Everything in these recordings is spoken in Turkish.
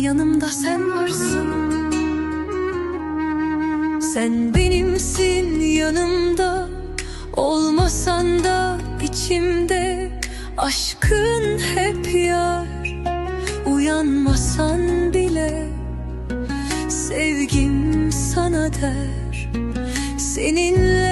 yanımda sen varsın. Sen benimsin yanımda. Olmasan da içimde Aşkın hep yar. Uyanmasan bile Sevgim sana der. Seninle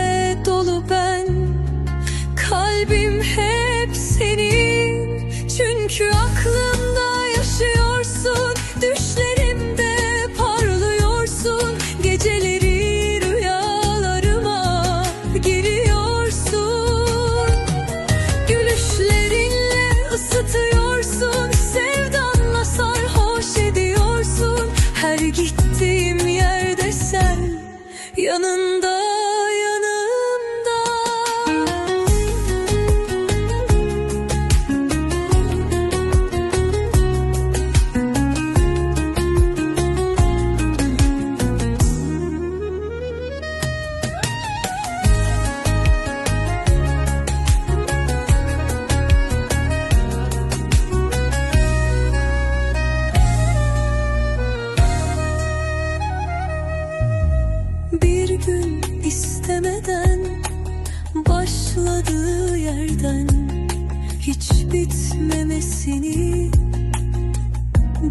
bitmemesini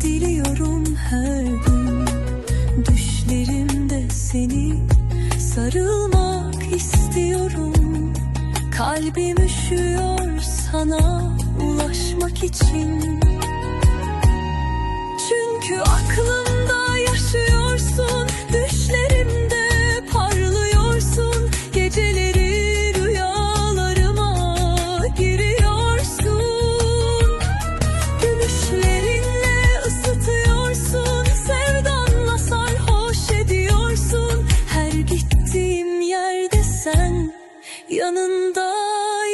diliyorum her gün. Düşlerimde seni sarılmak istiyorum. Kalbim üşüyor sana ulaşmak için. Çünkü aklımda Yanında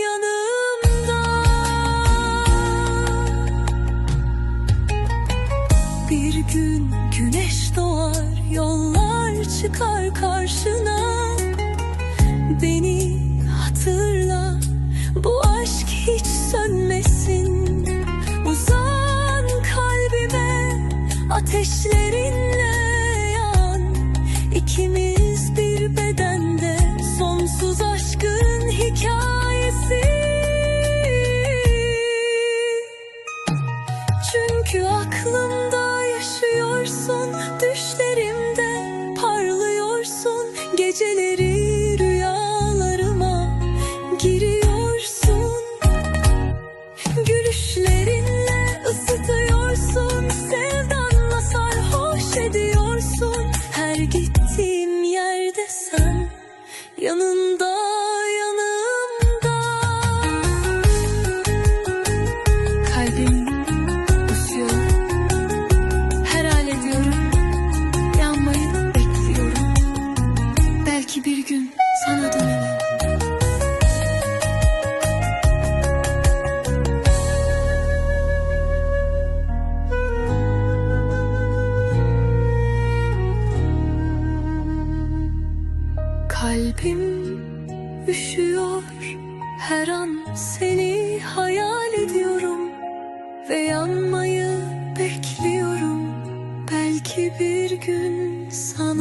yanımda Bir gün güneş doğar, yollar çıkar karşına. Beni hatırla, bu aşk hiç sönmesin. Uzan kalbime, ateşlerinle Kalbim üşüyor. Her an seni hayal ediyorum Ve yanmayı bekliyorum. Belki bir gün sana